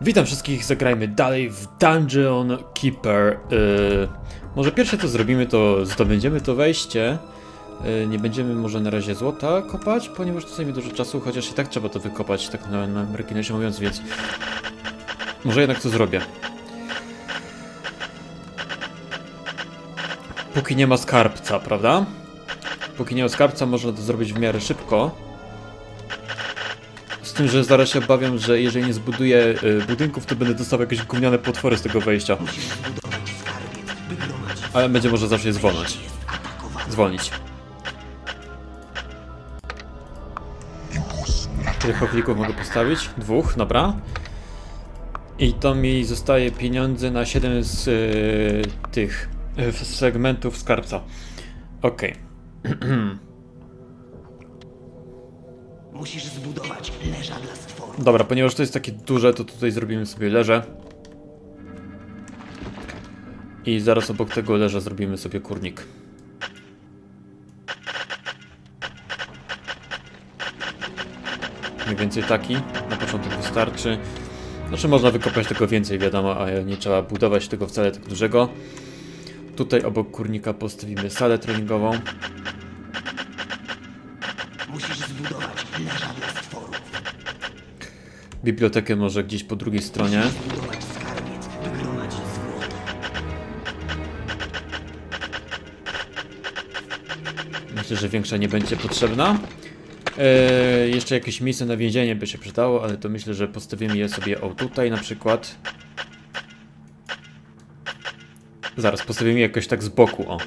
Witam wszystkich, zagrajmy dalej w Dungeon Keeper. Yy, może pierwsze co zrobimy, to zdobędziemy to wejście. Yy, nie będziemy może na razie złota kopać, ponieważ to zajmie dużo czasu, chociaż i tak trzeba to wykopać, tak na, na marginesie mówiąc, więc może jednak to zrobię. Póki nie ma skarbca, prawda? Póki nie ma skarbca, można to zrobić w miarę szybko. Tym, że zaraz się obawiam, że jeżeli nie zbuduję y, budynków, to będę dostawał jakieś gówniane potwory z tego wejścia. Ale będzie może zawsze je zwolnić. Zwolnić. Tyle poklików mogę postawić? Dwóch, dobra. I to mi zostaje pieniądze na 7 z y, tych y, segmentów skarbca. Okej. Musisz zbudować leża dla stworów. Dobra, ponieważ to jest takie duże, to tutaj zrobimy sobie leże. I zaraz obok tego leża zrobimy sobie kurnik. Mniej więcej taki. Na początek wystarczy. Znaczy można wykopać tego więcej, wiadomo, a nie trzeba budować tego wcale tak dużego. Tutaj obok kurnika postawimy salę treningową. Musisz zbudować leża dla stworów. Bibliotekę może gdzieś po drugiej stronie. Myślę, że większa nie będzie potrzebna. Eee, jeszcze jakieś miejsce na więzienie by się przydało, ale to myślę, że postawimy je sobie o tutaj na przykład. Zaraz, postawimy je jakoś tak z boku, o.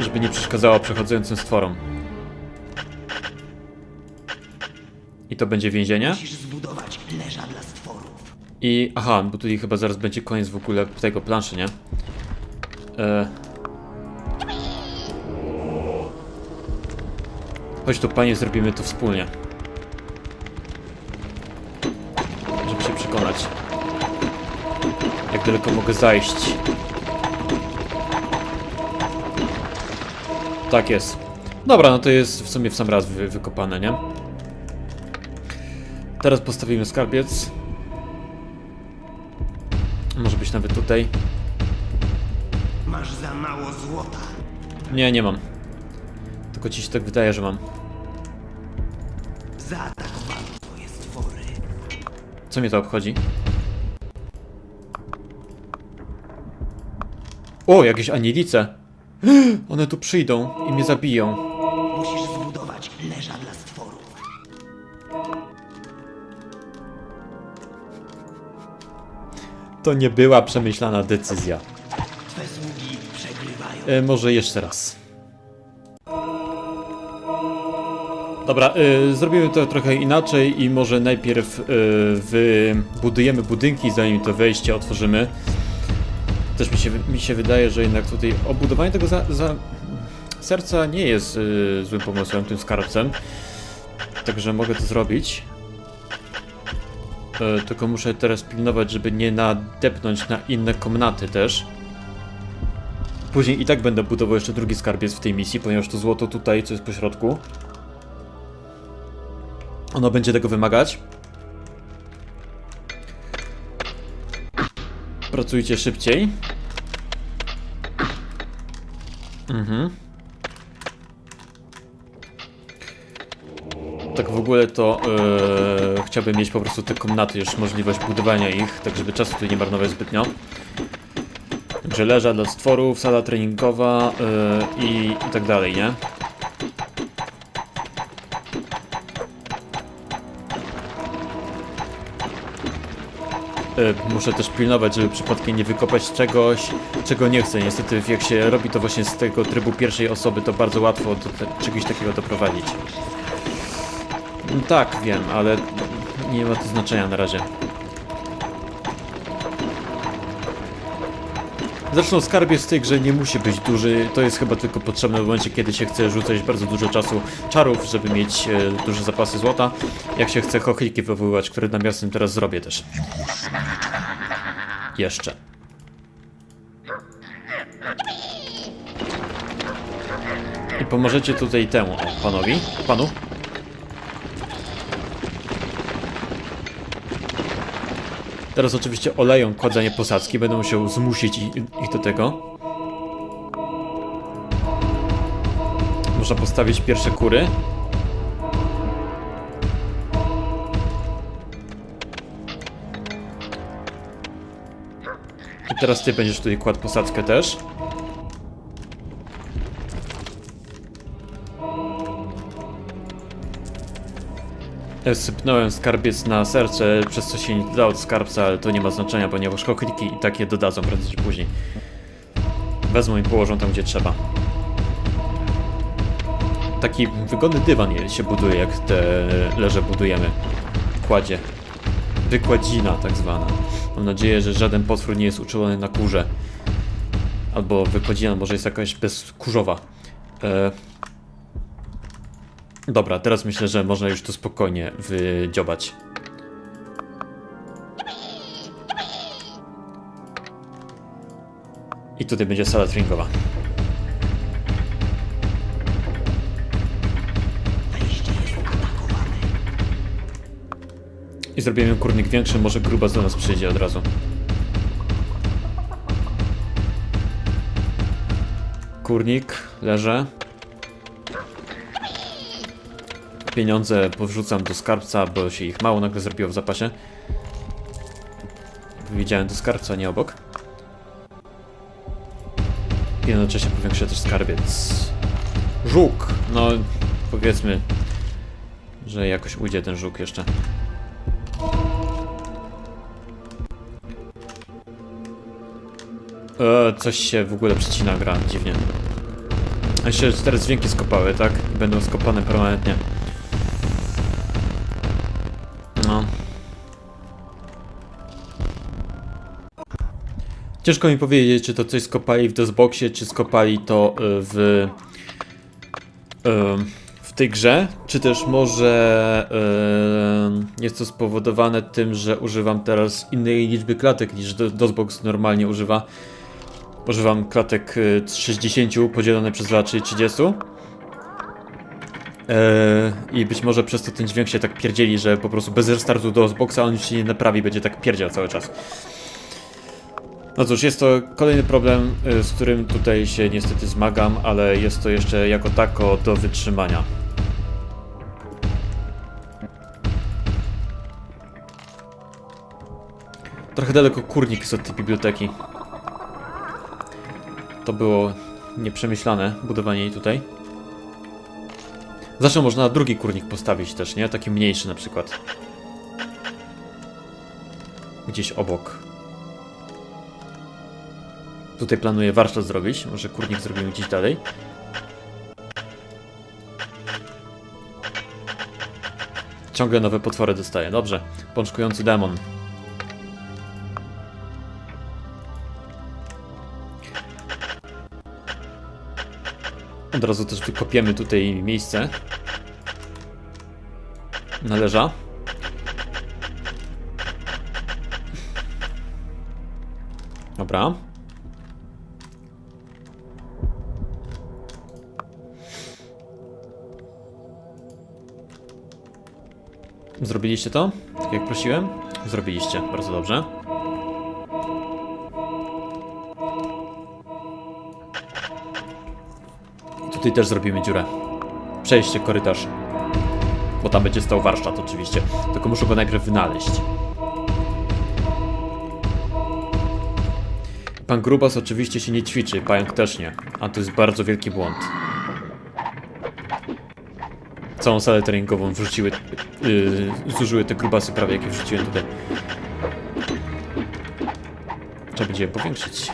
Żeby nie przeszkadzało przechodzącym stworom. I to będzie więzienie. Musisz zbudować leża dla stworów. I aha, bo tutaj chyba zaraz będzie koniec w ogóle tego planszy, nie? E... Chodź tu, panie, zrobimy to wspólnie. Żeby się przekonać. Jak daleko mogę zajść. Tak jest. Dobra, no to jest w sumie w sam raz wy wykopane, nie? Teraz postawimy skarbiec. Może być nawet tutaj. Masz za mało złota. Nie, nie mam. Tylko ci się tak wydaje, że mam. Zaatakowano twoje stwory. Co mnie to obchodzi? O, jakieś anielice! One tu przyjdą i mnie zabiją. Musisz zbudować leża dla To nie była przemyślana decyzja. E, może jeszcze raz. Dobra, e, zrobimy to trochę inaczej i może najpierw e, wybudujemy budynki, zanim to wejście otworzymy. Też mi się, mi się wydaje, że jednak tutaj obudowanie tego za, za serca nie jest e, złym pomysłem, tym skarbcem. Także mogę to zrobić. E, tylko muszę teraz pilnować, żeby nie nadepnąć na inne komnaty też. Później i tak będę budował jeszcze drugi skarbiec w tej misji, ponieważ to złoto tutaj, co jest po środku. Ono będzie tego wymagać. Pracujcie szybciej. Mhm. Tak w ogóle to yy, chciałbym mieć po prostu te komnaty, już możliwość budowania ich, tak żeby czasu tu nie marnować zbytnio. Także leża dla stworów, sala treningowa yy, i, tak dalej, nie? Yy, Muszę też pilnować, żeby przypadkiem nie wykopać czegoś, czego nie chcę. Niestety, jak się robi to właśnie z tego trybu pierwszej osoby, to bardzo łatwo do te, czegoś takiego doprowadzić. Tak, wiem, ale nie ma to znaczenia na razie. Zresztą skarbiec w tej grze nie musi być duży, to jest chyba tylko potrzebne w momencie, kiedy się chce rzucać bardzo dużo czasu czarów, żeby mieć e, duże zapasy złota, jak się chce chochliki wywoływać, które nawiasem teraz zrobię też. Jeszcze. I pomożecie tutaj temu o, panowi, panu. Teraz oczywiście oleją kładzenie posadzki, będę musiał zmusić ich do tego. Można postawić pierwsze kury. I teraz ty będziesz tutaj kładł posadzkę też. Sypnąłem skarbiec na serce, przez co się nie dodało od skarbca, ale to nie ma znaczenia, ponieważ chochliki i tak je dodadzą prędzej czy później. Wezmą i położą tam, gdzie trzeba. Taki wygodny dywan się buduje, jak te leże budujemy. Kładzie. Wykładzina tak zwana. Mam nadzieję, że żaden potwór nie jest uczulony na kurze. Albo wykładzina może jest jakaś bezkurzowa. E... Dobra, teraz myślę, że można już to spokojnie wydziobać. I tutaj będzie sala treningowa. I zrobimy kurnik większy, może grubas do nas przyjdzie od razu. Kurnik, leżę. Pieniądze powrzucam do skarbca, bo się ich mało nagle zrobiło w zapasie. Widziałem do skarbca, nie obok. I jednocześnie powiększę też skarbiec. Żuk! No, powiedzmy, że jakoś ujdzie ten żuk jeszcze. E, coś się w ogóle przecina gra, dziwnie. A jeszcze cztery dźwięki skopały, tak? Będą skopane permanentnie. Ciężko mi powiedzieć, czy to coś skopali w DOSBoxie, czy skopali to y, w... y, w tej grze, czy też może y, jest to spowodowane tym, że używam teraz innej liczby klatek niż Do- DOSBox normalnie używa. Używam klatek y, 60 podzielone przez 2, czyli 30. Yy, I być może przez to ten dźwięk się tak pierdzieli, że po prostu bez restartu do Xboxa on się nie naprawi, będzie tak pierdział cały czas. No cóż, jest to kolejny problem, y, z którym tutaj się niestety zmagam, ale jest to jeszcze jako tako do wytrzymania. Trochę daleko kurnik jest od tej biblioteki. To było nieprzemyślane, budowanie jej tutaj. Zawsze można drugi kurnik postawić też, nie? Taki mniejszy na przykład. Gdzieś obok. Tutaj planuję warsztat zrobić. Może kurnik zrobimy gdzieś dalej. Ciągle nowe potwory dostaję. Dobrze. Pączkujący demon. Od razu też wykopiemy tutaj miejsce. Należa. Dobra. Zrobiliście to? Tak jak prosiłem? Zrobiliście. Bardzo dobrze. Tutaj też zrobimy dziurę. Przejście, korytarz. Bo tam będzie stał warsztat oczywiście. Tylko muszę go najpierw wynaleźć. Pan Grubas oczywiście się nie ćwiczy, pająk też nie. A to jest bardzo wielki błąd. Całą salę treningową wrzuciły, yy, zużyły te grubasy prawie jakie wrzuciłem tutaj. Trzeba będzie je powiększyć.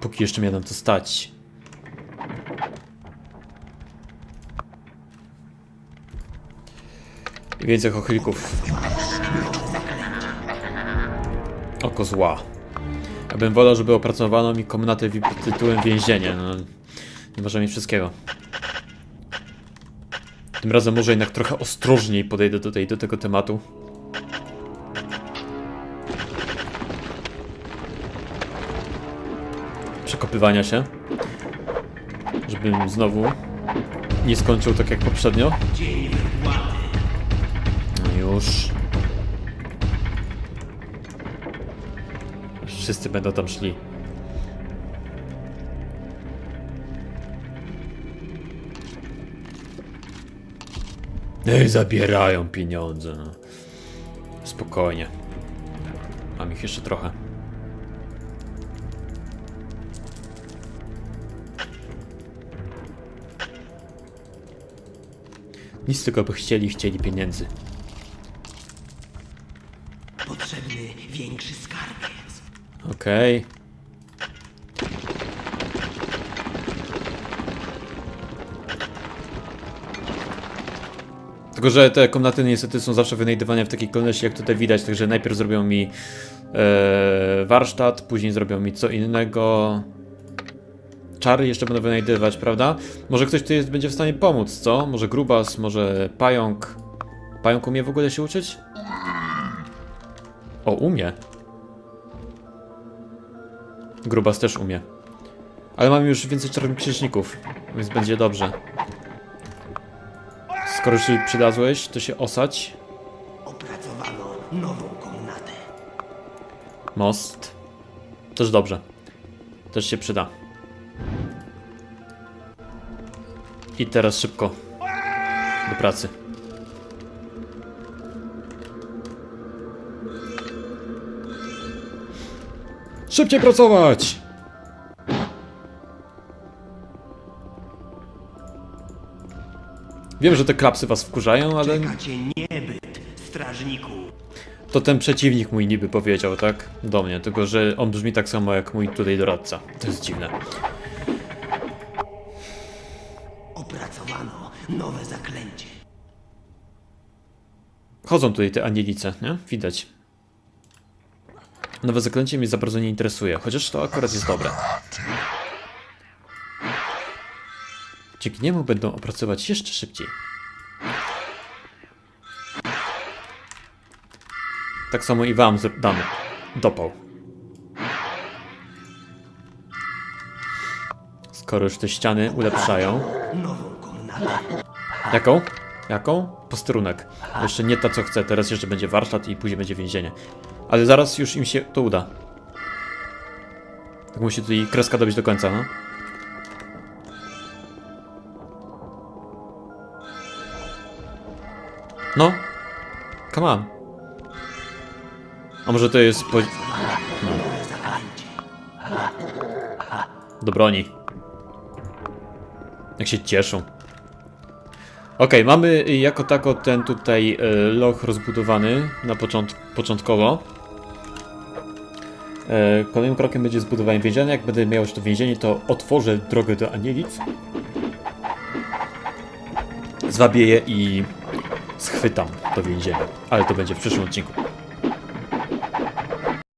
Póki jeszcze miałem to stać. Więcej chochlików. Oko zła. Ja bym wolał, żeby opracowano mi komnatę tytułem więzienie. No, nie może mieć wszystkiego. Tym razem może jednak trochę ostrożniej podejdę do, tej, do tego tematu. Przekopywania się. Żebym znowu nie skończył tak jak poprzednio. Wypłaty. już. Wszyscy będą tam szli. Ej, zabierają pieniądze. No. Spokojnie. Mam ich jeszcze trochę. Nic tylko by chcieli, chcieli pieniędzy. Potrzebny większy skarbiec. Okej. Tylko, że te komnaty niestety są zawsze wynajdywane w takiej kolejności, jak tutaj widać, także najpierw zrobią mi e, warsztat, później zrobią mi co innego. Czary jeszcze będą wynajdywać, prawda? Może ktoś tu jest, będzie w stanie pomóc, co? Może grubas, może pająk. Pająk umie w ogóle się uczyć? O, umie. Grubas też umie. Ale mam już więcej czarnoksiężników, więc będzie dobrze. Skoro się przydazłeś, to się osać. Opracowano nową komnatę. Most. Też dobrze. Też się przyda. I teraz szybko. Do pracy. Szybciej pracować! Wiem, że te klapsy was wkurzają, ale niebyt, strażniku. to ten przeciwnik mój niby powiedział, tak? Do mnie, tylko że on brzmi tak samo jak mój tutaj doradca. To jest dziwne. Opracowano nowe zaklęcie. Chodzą tutaj te anielice, nie? Widać. Nowe zaklęcie mnie za bardzo nie interesuje, chociaż to akurat jest dobre. Dzięki niemu będą opracować jeszcze szybciej. Tak samo i wam damy. Dopał. Skoro już te ściany ulepszają. Jaką? Jaką? Posterunek. Jeszcze nie ta co chcę, teraz jeszcze będzie warsztat i później będzie więzienie. Ale zaraz już im się to uda. Tak musi tutaj kreska dobić do końca. No. A może to jest po... Zaklęcie. do broni. Jak się cieszą. Okej, mamy jako tako ten tutaj e, loch rozbudowany na począt początkowo. E, kolejnym krokiem będzie zbudowanie więzienia. Jak będę miał już to więzienie, to otworzę drogę do Anielic. Zwabię je i schwytam to więzienie. Ale to będzie w przyszłym odcinku.